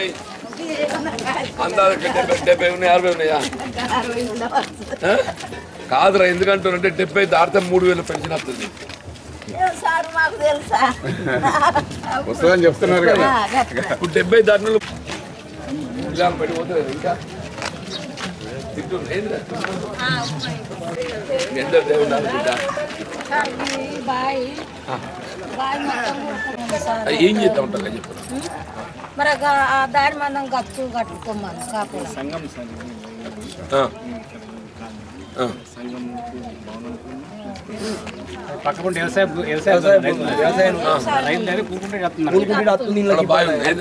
ఉన్నాయి అందాజ డెబ్బై డెబ్బై ఉన్నాయి అరవై ఉన్నాయా? కాదురా ఎందుకంటారంటే డెబ్బై దాటితే మూడు వేలు పెన్షన్ వస్తుంది. సార్ మాకు తెలుసా? వస్తుందని చెప్తున్నారు కదా. ఇప్పుడు డెబ్బై దాటిన పడిపోతుంది ఇంకా? ఎండ దేవుడు అనుకుంటా. ఏం చేస్తా ఉంటారు చెప్పు మరి ఆ దారి మనం గట్టు కట్టుకోమని కాపుల ఆ. ఆ. పక్కకుండా వ్యవసాయ కూకుంటే?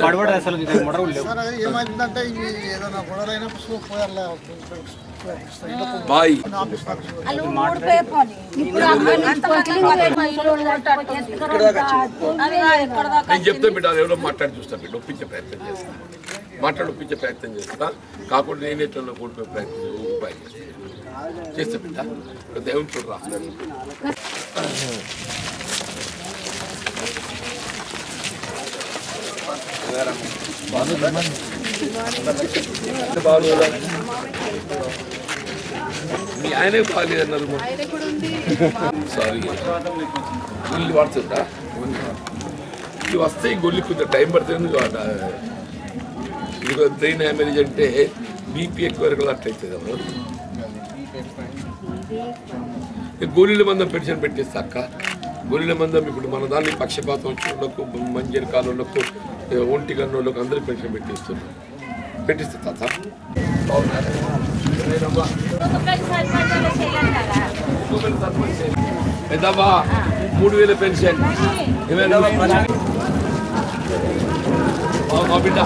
పడబడి అసలు మొడవలు లేవు. ఏమైందంటే ఏదైనా గొడవలు అయినప్పుడు సో పోయారులే బాయ్ వాళ్ళు ఊడిపోయే పని. ఇప్పుడు అక్కడ నేను చెప్తా బిడ్డ అది ఎవరో మాట్లాడి చూస్తా బిడ్డ ఒప్పించే ప్రయత్నం చేస్తా మాట్లాడి ఒప్పించే ప్రయత్నం చేస్తా. కాకుండా నేనే ఎట్లా కూడిపోయే ప్రయత్నం చేస్తా. ఉపాయం చేస్తా చేస్తా బిడ్డ ఇక్కడ దేవుని చూడరా బాగోదా? మీ ఆయనే బాగాలేదన్నారు సారీ ఇల్లు పడుతుందా ఇవి వస్తాయి గొల్లి కొంచెం టైం పడుతుంది కాబట్టి ఇది బ్రెయిన్ హ్యామరేజ్ అంటే బీపీ ఎక్కువ వరకు అట్లా అవుతుంది అమ్మ ఈ గోళీల మందం పెన్షన్ పెట్టేస్తా అక్క. గోళీల మందం ఇప్పుడు మన దాన్ని పక్షపాతం వచ్చిన మంజరి కాలంలోకి ఒంటి కన్నులకు అందరూ పెన్షన్ పెట్టిస్తున్నాం పెట్టిస్తా తాత బాగున్నారా? మూడు వేల పెన్షన్. ఏమైనా మా బిడ్డ.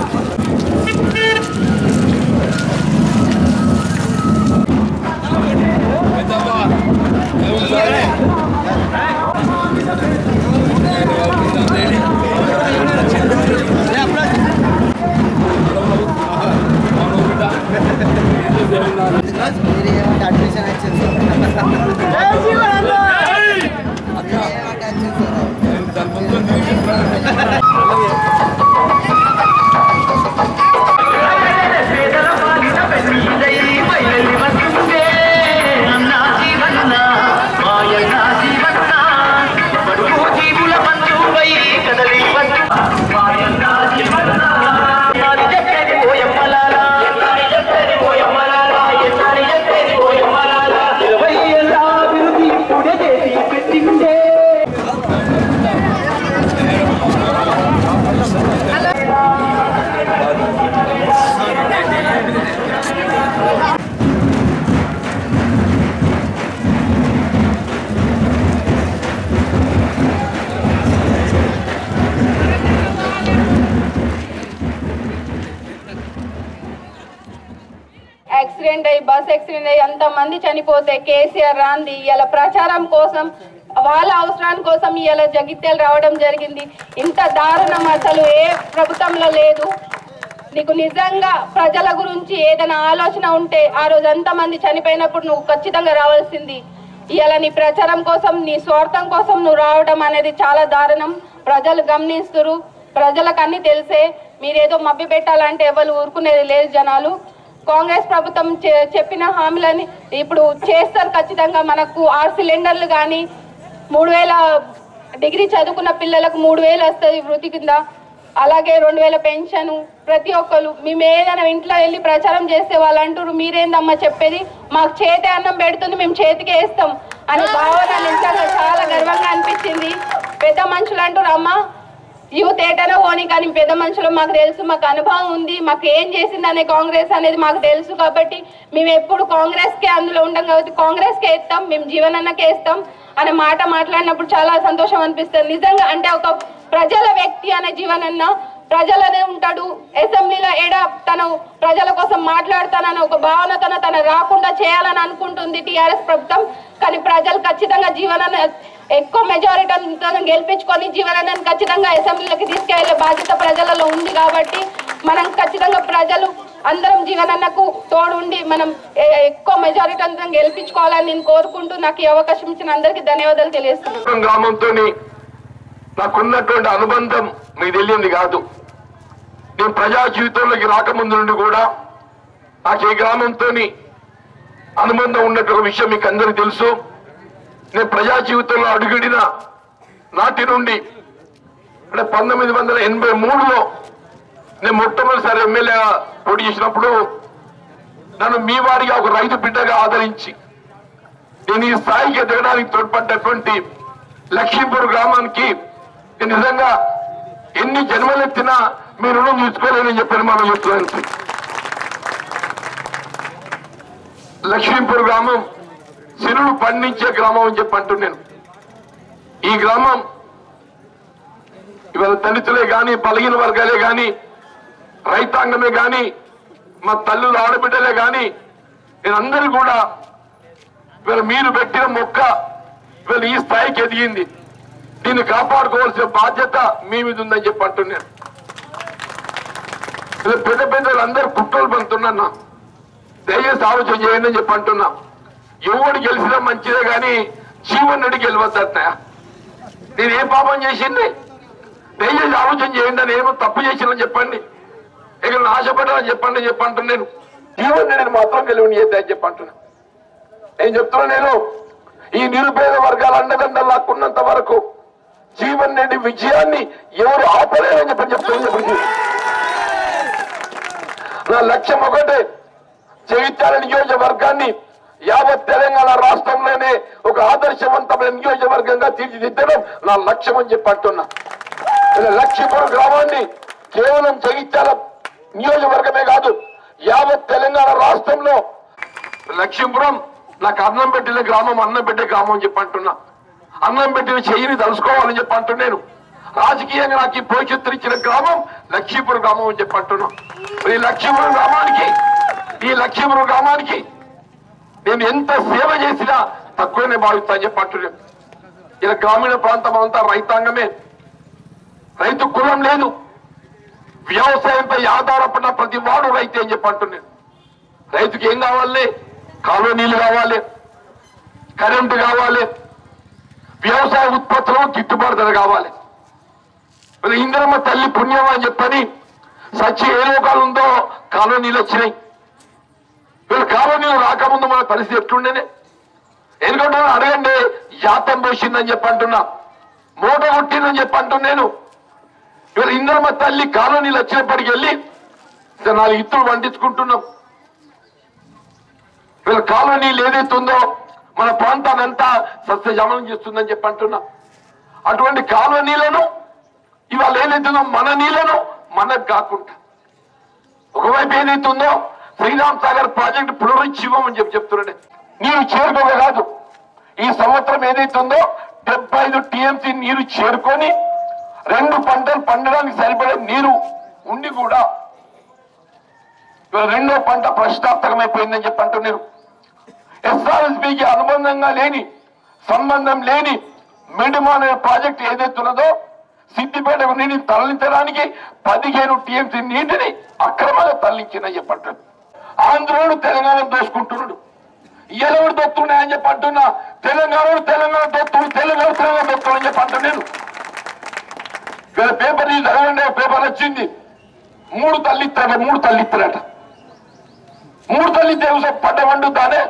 మంది చనిపోతే కేసీఆర్ రాంది ఇలా ప్రచారం కోసం వాళ్ళ అవసరాల కోసం ఇలా జగిత్యాలు రావడం జరిగింది. ఇంత దారుణం అసలు ఏ ప్రభుత్వంలో లేదు. నీకు నిజంగా ప్రజల గురించి ఏదైనా ఆలోచన ఉంటే ఆ రోజు ఎంతమంది చనిపోయినప్పుడు నువ్వు ఖచ్చితంగా రావాల్సింది. ఇలా నీ ప్రచారం కోసం నీ స్వార్థం కోసం నువ్వు రావడం అనేది చాలా దారుణం. ప్రజలు గమనిస్తురు. ప్రజలకు అన్ని తెలిసే. మీరేదో మభ్య పెట్టాలంటే ఎవరు ఊరుకునేది లేదు జనాలు. కాంగ్రెస్ ప్రభుత్వం చెప్పిన హామీలని ఇప్పుడు చేస్తారు ఖచ్చితంగా. మనకు ఆరు సిలిండర్లు కానీ మూడు వేల డిగ్రీ చదువుకున్న పిల్లలకు మూడు వేలు వస్తుంది వృత్తి కింద. అలాగే రెండు వేల పెన్షన్ ప్రతి ఒక్కరు మేము ఏదైనా ఇంట్లో వెళ్ళి ప్రచారం చేస్తే వాళ్ళు అంటారు మీరేందమ్మా చెప్పేది? మాకు చేతి అన్నం పెడుతుంది మేము చేతికి వేస్తాం అని భావన నిజంగా చాలా గర్వంగా అనిపించింది. పెద్ద మనుషులు అంటారు అమ్మా యూత్ థియేటర్లో పోనీ కానీ పెద్ద మనుషులు మాకు తెలుసు మాకు అనుభవం ఉంది మాకు ఏం చేసిందనే కాంగ్రెస్ అనేది మాకు తెలుసు కాబట్టి మేము ఎప్పుడు కాంగ్రెస్కే అందులో ఉండం కాబట్టి కాంగ్రెస్కే వేస్తాం ఇస్తాం మేము జీవనన్నకే ఇస్తాం అనే మాట మాట్లాడినప్పుడు చాలా సంతోషం అనిపిస్తుంది. నిజంగా అంటే ఒక ప్రజల వ్యక్తి అనే జీవనన్న ప్రజలనే ఉంటాడు. అసెంబ్లీలో ఎడ తను ప్రజల కోసం మాట్లాడతానని ఒక భావనతోన తను రాకుండా చేయాలని అనుకుంటుంది టీఆర్ఎస్ ప్రభుత్వం. కానీ ప్రజలు ఖచ్చితంగా జీవనాన్ని ఎక్కువ మెజారిటీ గెలిపించుకొని జీవనాన్ని ఖచ్చితంగా అసెంబ్లీలోకి తీసుకెళ్ళే బాధ్యత ప్రజలలో ఉంది కాబట్టి మనం ఖచ్చితంగా ప్రజలు అందరం జీవనన్నకు తోడుండి మనం ఎక్కువ మెజారిటీ అంతా గెలిపించుకోవాలని నేను కోరుకుంటూ నాకు ఈ అవకాశం ఇచ్చిన అందరికీ ధన్యవాదాలు తెలియజేస్తున్నాను. గ్రామంతో నాకున్నటువంటి అనుబంధం మీకు తెలియంది కాదు. నేను ప్రజా జీవితంలోకి రాకముందు నుండి కూడా నాకు ఏ గ్రామంతో అనుబంధం ఉన్నట్టు ఒక విషయం మీకు అందరికీ తెలుసు. నేను ప్రజా జీవితంలో అడుగుడిన నాటి నుండి అంటే పంతొమ్మిది వందల ఎనభై మూడులో నేను మొట్టమొదటిసారి ఎమ్మెల్యేగా పోటీ చేసినప్పుడు నన్ను మీ వారిగా ఒక రైతు బిడ్డగా ఆదరించి నేను ఈ స్థాయికి ఎదగడానికి తోడ్పడ్డటువంటి లక్ష్మీపూర్ గ్రామానికి నేను నిజంగా ఎన్ని జన్మలెత్తినా మీ రుణం తీసుకోలేనని చెప్పాను మనం చెప్తున్నాను లక్ష్మీపూర్ గ్రామం సిరులు పండించే గ్రామం అని చెప్పి అంటున్నాను. ఈ గ్రామం ఇవాళ దళితులే కానీ బలహీన వర్గాలే కానీ రైతాంగమే కానీ మా తల్లులు ఆడబిడ్డలే కానీ నేనందరూ కూడా వీళ్ళ మీరు పెట్టిన మొక్క వీళ్ళు ఈ స్థాయికి ఎదిగింది. దీన్ని కాపాడుకోవాల్సిన బాధ్యత మీ మీద ఉందని చెప్పి అంటున్నాను. పెద్ద పెద్దలు అందరూ కుట్రలు పంతున్నా దయచేసి ఆలోచన చేయండి అని చెప్పి అంటున్నా. ఎవడు గెలిచినా మంచిదే గాని జీవన్ రెడ్డి నేను ఏం పాపం చేసింది? దయచేసి ఆలోచన చేయండి అని ఏమో తప్పు చేసినని చెప్పండి. ఇక ఆశపడ్డానని చెప్పండి అని చెప్పి నేను. జీవన్ మాత్రం గెలవని చేద్దని చెప్పి అంటున్నా. నేను చెప్తున్నా నేను ఈ నిరుపేద వర్గాల అండదండలాక్కున్నంత వరకు జీవన్ రెడ్డి విజయాన్ని ఎవరు ఆపలేరని చెప్పి చెప్తున్నా నా లక్ష్యం ఒకటే జగిత్యాల నియోజకవర్గాన్ని యావత్ తెలంగాణ రాష్ట్రంలోనే ఒక ఆదర్శవంతమైన నియోజకవర్గంగా తీర్చిదిద్దడం నా లక్ష్యం అని చెప్పి అంటున్నా. ఇలా లక్ష్మీపురం గ్రామాన్ని కేవలం జగిత్యాల నియోజకవర్గమే కాదు యావత్ తెలంగాణ రాష్ట్రంలో లక్ష్మీపురం నాకు అన్నం పెట్టిన గ్రామం అన్నం పెట్టే గ్రామం అని చెప్పి అంటున్నా. అన్నం పెట్టిన చెయ్యిని తలుసుకోవాలని చెప్పి అంటున్నాను. రాజకీయంగా నాకు ఈ భవిష్యత్తు ఇచ్చిన గ్రామం లక్ష్మీపురం గ్రామం అని చెప్పి అంటున్నాం. ఈ లక్ష్మీపురం గ్రామానికి ఈ లక్ష్మీపురం గ్రామానికి నేను ఎంత సేవ చేసినా తక్కువనే భావిస్తా అని చెప్పి అంటున్నాం. ఇలా గ్రామీణ ప్రాంతం అంతా రైతాంగమే. రైతు కులం లేదు. వ్యవసాయంపై ఆధారపడిన ప్రతి వాడు రైతు అని చెప్పి అంటున్నాను రైతుకి ఏం కావాలి? కాలువ నీళ్ళు కావాలి. కరెంటు కావాలి. వ్యవసాయ ఉత్పత్తులు గిట్టుబాటు ధర కావాలి. ఇందిరమ్మ తల్లి పుణ్యం అని చెప్పని సచ్చి ఏ లోకాలు ఉందో కాలనీలు వచ్చినాయి. వీళ్ళు కాలనీలు రాకముందు మన పరిస్థితి ఎట్లుండేనే? ఎందుకంటే అడగండి జాతం పోసిందని చెప్పి అంటున్నా మూట కొట్టిందని చెప్పి అంటున్నాను వీళ్ళు ఇందిరమ్మ తల్లి కాలనీలు వచ్చినప్పటికి వెళ్ళి నాలుగు ఇత్తులు పండించుకుంటున్నాం. వీళ్ళ కాలనీలు ఏదైతే ఉందో మన ప్రాంతాన్ని అంతా సస్యజమనం చేస్తుందని చెప్పి అంటున్నా అటువంటి కాలనీలను ఇవాళ ఏదైతుందో మన నీళ్ళను మనకు కాకుండా. ఒకవైపు ఏదైతుందో శ్రీరామ్ సాగర్ ప్రాజెక్టు పునరుజ్జీవం చెప్పి చెప్తున్నాడు. నీరు చేరుకోక కాదు. ఈ సంవత్సరం ఏదైతుందో డెబ్బై ఐదు టీఎంసీ నీరు చేరుకొని రెండు పంటలు పండడానికి సరిపడే నీరు ఉండి కూడా రెండో పంట ప్రశ్నార్థకమైపోయిందని చెప్పి అంటున్నారు. ఎస్ఆర్ఎస్బికి అనుబంధంగా లేని సంబంధం లేని మిడిమాన్ అనే ప్రాజెక్ట్ ఏదైతున్నదో సిద్దిపేట నీటిని తరలించడానికి పదిహేను టీఎంసీ నీటిని అక్రమంగా తరలించిందని చెప్పంటాడు. ఆంధ్రోడు తెలంగాణ దోసుకుంటున్నాడు. ఎలవుడు దొత్తున్నాయని చెప్పి అంటున్నా. తెలంగాణ తెలంగాణ దొత్తుడు తెలంగాణ తెలంగాణ దొత్తుడు అని చెప్పి నేను. ఇక్కడ పేపర్ చదవండి పేపర్ వచ్చింది మూడు తల్లిస్తారట మూడు తల్లిస్తారట మూడు తల్లి తల్లిస్తే పడ్డ వండుతానే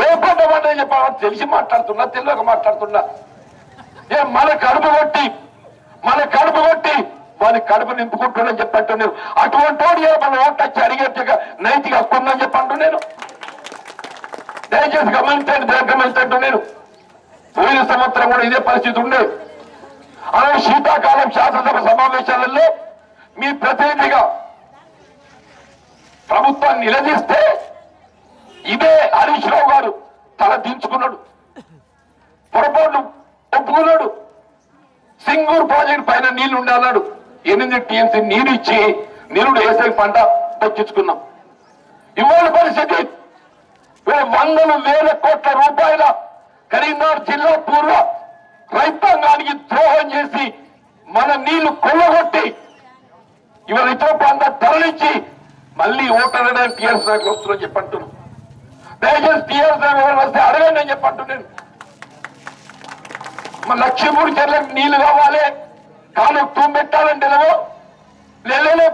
ఏ పడ్డ వంట చెప్పాలి తెలిసి మాట్లాడుతున్నా తెలియక మాట్లాడుతున్నా. ఏ మన కడుపు కొట్టి మన కడుపు కొట్టి వాళ్ళ కడుపు నింపుకుంటున్నాను చెప్పట్టు నేను అటువంటి వాడు ఏ మన ఓట్ వచ్చి అడిగేట్టుగా నైతిక హక్కు ఉందని చెప్పి దయచేసి గమనించండి గమనించండి నేను. పోయిన సంవత్సరం కూడా ఇదే పరిస్థితి ఉండేది అలాగే శీతాకాలం శాసనసభ సమావేశాలలో మీ ప్రతినిధిగా ప్రభుత్వాన్ని నిలదీస్తే ఇదే హరీష్ రావు గారు తల దించుకున్నాడు. పొరపాటు ఒప్పుకున్నాడు. సింగూర్ ప్రాజెక్ట్ పైన నీళ్ళు ఉండాలన్నాడు. ఎనిమిది టీఎంసీ నీరు ఇచ్చి నిరుడు వేసే పంట దక్కించుకున్నాం ఇవాళ పరిస్థితి వందల వేల కోట్ల రూపాయల కరీంనగర్ జిల్లా పూర్వ రైతాంగానికి ద్రోహం చేసి మన నీళ్ళు కొల్లగొట్టి ఇవాళ ఇతర ప్రాంతాలు తరలించి మళ్ళీ ఓటరడానికి టీఆర్ఎస్ నాయకులు వస్తున్నారని చెప్పి దయచేసి టీఆర్ఎస్ నాయకులు వస్తే అడగండి అని చెప్పంటున్నాను అంటున్నాను లక్ష్మీపూడి చెర్లకు నీళ్ళు కావాలి. కాలు తూం పెట్టాలంటే ఏమో లేలే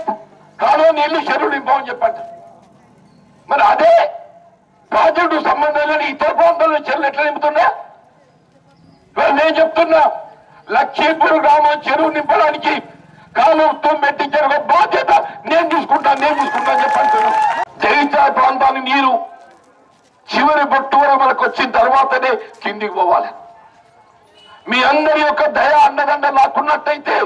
కాలువ నీళ్ళు చెరువు నింపమని చెప్పండి. మరి అదే ప్రాజెక్టు సంబంధం లేని ఇతర ప్రాంతాల్లో చెరువులు ఎట్లా నింపుతున్నా? ఇవాళ నేను చెప్తున్నా లక్ష్మీపూర్ గ్రామం చెరువు నింపడానికి కాలువతో పెట్టించిన ఒక బాధ్యత నేను తీసుకుంటాను నేను తీసుకుంటాను చెప్పంటున్నా జగిత్యాల ప్రాంతానికి నీరు చివరి బొట్టు వరకు మనకు వచ్చిన తర్వాతనే కిందికి పోవాలి. మీ అందరి యొక్క దయ అన్నదండ నాకున్నట్టయితే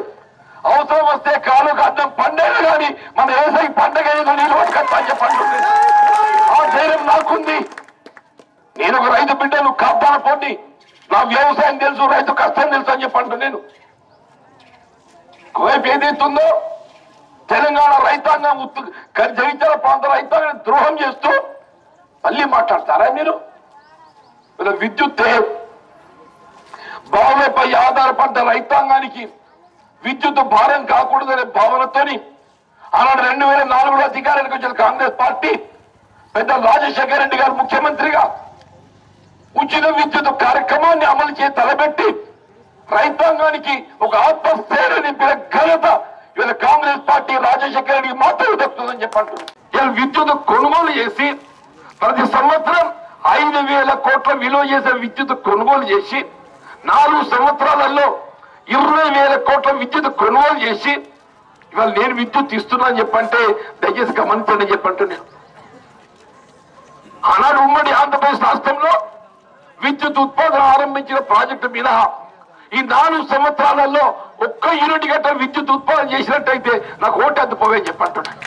అవసరం వస్తే కాలు కాదం పండేది కానీ మన ఏసై పండగ ఏదో నీళ్ళు పట్టుకొస్తా చెప్పండి ఆ ధైర్యం నాకుంది. నేను ఒక రైతు బిడ్డను కాపాడ పోటీ నా వ్యవసాయం తెలుసు రైతు కష్టం తెలుసు అని చెప్పంటు నేను. ఒకవైపు ఏదైతుందో తెలంగాణ రైతాంగం ఉత్తు జగిత్యాల ప్రాంత రైతాంగాన్ని ద్రోహం చేస్తూ మళ్ళీ మాట్లాడతారా మీరు? విద్యుత్ బావులపై ఆధారపడ్డ రైతాంగానికి విద్యుత్ భారం కాకూడదనే భావనతోని ఆనాడు రెండు వేల నాలుగులో అధికారానికి వచ్చిన కాంగ్రెస్ పార్టీ పెద్ద రాజశేఖర రెడ్డి గారు ముఖ్యమంత్రిగా ఉచిత విద్యుత్ కార్యక్రమాన్ని అమలు చేసి తలబెట్టి రైతాంగానికి ఒక ఆత్మస్థైర్య నింపిన ఘనత ఇవాళ కాంగ్రెస్ పార్టీ రాజశేఖర రెడ్డికి మాత్రమే దక్కుతుందని చెప్పండి ఇలా విద్యుత్ కొనుగోలు చేసి ప్రతి సంవత్సరం ఐదు వేల కోట్ల విలువ చేసే విద్యుత్ కొనుగోలు చేసి నాలుగు సంవత్సరాలలో ఇరవై వేల కోట్ల విద్యుత్ కొనుగోలు చేసి ఇవాళ నేను విద్యుత్ ఇస్తున్నా అని చెప్పంటే దయచేసి గమనించండి అని చెప్పంటూ నేను. ఆనాడు ఉమ్మడి ఆంధ్రప్రదేశ్ రాష్ట్రంలో విద్యుత్ ఉత్పాదన ఆరంభించిన ప్రాజెక్టు మినహా ఈ నాలుగు సంవత్సరాలలో ఒక్క యూనిట్ గట్ట విద్యుత్ ఉత్పాదన చేసినట్టయితే నాకు ఓటు అందుకోవే చెప్పంటున్నాను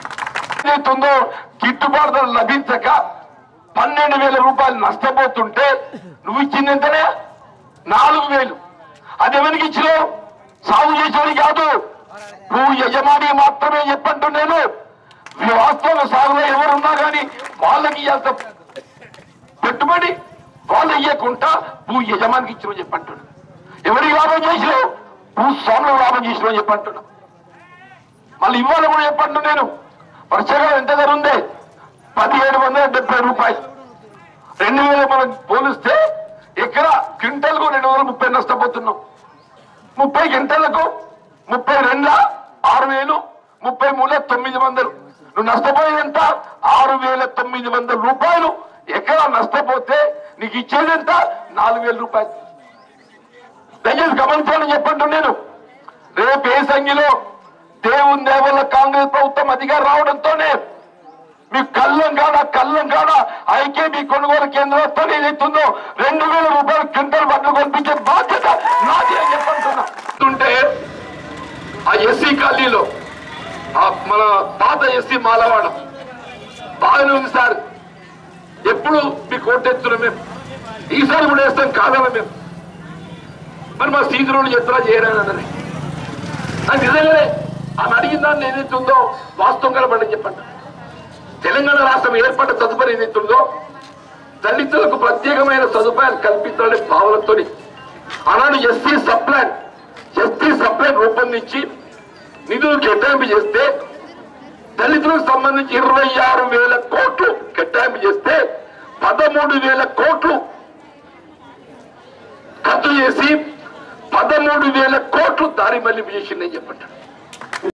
ఏదైతుందో గిట్టుబాటు లభించక పన్నెండు వేల రూపాయలు నష్టపోతుంటే నువ్వు ఇచ్చింది ఎంతనే? నాలుగు వేలు. అది ఎవరికి ఇచ్చినావు? సాగు చేసేవాడికి కాదు. నువ్వు యజమాని మాత్రమే చెప్పంటు నేను వాస్తవ సాగులో ఎవరున్నా కానీ వాళ్ళకి ఇవ్వాల్సిన పెట్టుబడి వాళ్ళు ఇవ్వకుండా నువ్వు యజమానికి ఇచ్చినావు చెప్పంటున్నా ఎవరికి లాభం చేసినావు? నువ్వు స్వామిలో లాభం చేసినావు చెప్పంటున్నా మళ్ళీ ఇవ్వాలి కూడా చెప్పండి నేను వర్షకాలం ఎంత ధర ఉంది? పదిహేడు వందల డెబ్బై రూపాయలు. రెండు వేల మనం పోలిస్తే ఎక్కడ క్వింటల్కు రెండు వందల ముప్పై నష్టపోతున్నాం. ముప్పై గంటలకు ముప్పై రెండుల ఆరు వేలు ముప్పై మూడు తొమ్మిది వందలు. నువ్వు నష్టపోయేది ఎంత? ఆరు వేల తొమ్మిది వందల రూపాయలు. ఎక్కడ నష్టపోతే నీకు ఇచ్చేది ఎంత? నాలుగు వేల రూపాయలు. దయచేసి గమనించాలని చెప్పండి నేను. రేపు ఏ సంఖ్యలో దేవుని దేవల్ల కాంగ్రెస్ ప్రభుత్వం అధికారం రావడంతోనే మీ కళ్ళం కాడ కళ్ళం కాడ ఐకేబీ కొనుగోలు కేంద్రంతో ఏదైతుందో రెండు వేల రూపాయలు క్వింటల్ బట్టలు కొనిపించే బాధ్యత నాది అని చెప్పంటున్నా. ఆ ఎస్సీ కాలనీలో ఆ మన పాత ఎస్సీ మాలవాడ బాగానే ఉంది సార్. ఎప్పుడు మీకు ఓటెత్తున్నాం మేము? ఈసారి కూడా వేస్తాం కాదన్న మేము. మరి మా సీజన్ చెప్తున్నా చేయరానని నాకు నిజంగానే ఆమె అడిగిన దాన్ని ఏదైతే ఉందో వాస్తవం కలపడని చెప్పండి. తెలంగాణ రాష్ట్రం ఏర్పడ్డ తదుపరి ఏదైతే దళితులకు ప్రత్యేకమైన సదుపాయాలు కల్పించాలనే భావనతో ఆనాడు ఎస్సీ సప్లాన్ ఎస్సీ సప్లాన్ రూపొందించి నిధులు కేటాయింపు చేస్తే దళితులకు సంబంధించి ఇరవై ఆరు వేల కోట్లు కేటాయింపు చేస్తే పదమూడు వేల కోట్లు ఖర్చు చేసి పదమూడు వేల కోట్లు దారి మళ్ళీ చేసిందని చెప్పంటాడు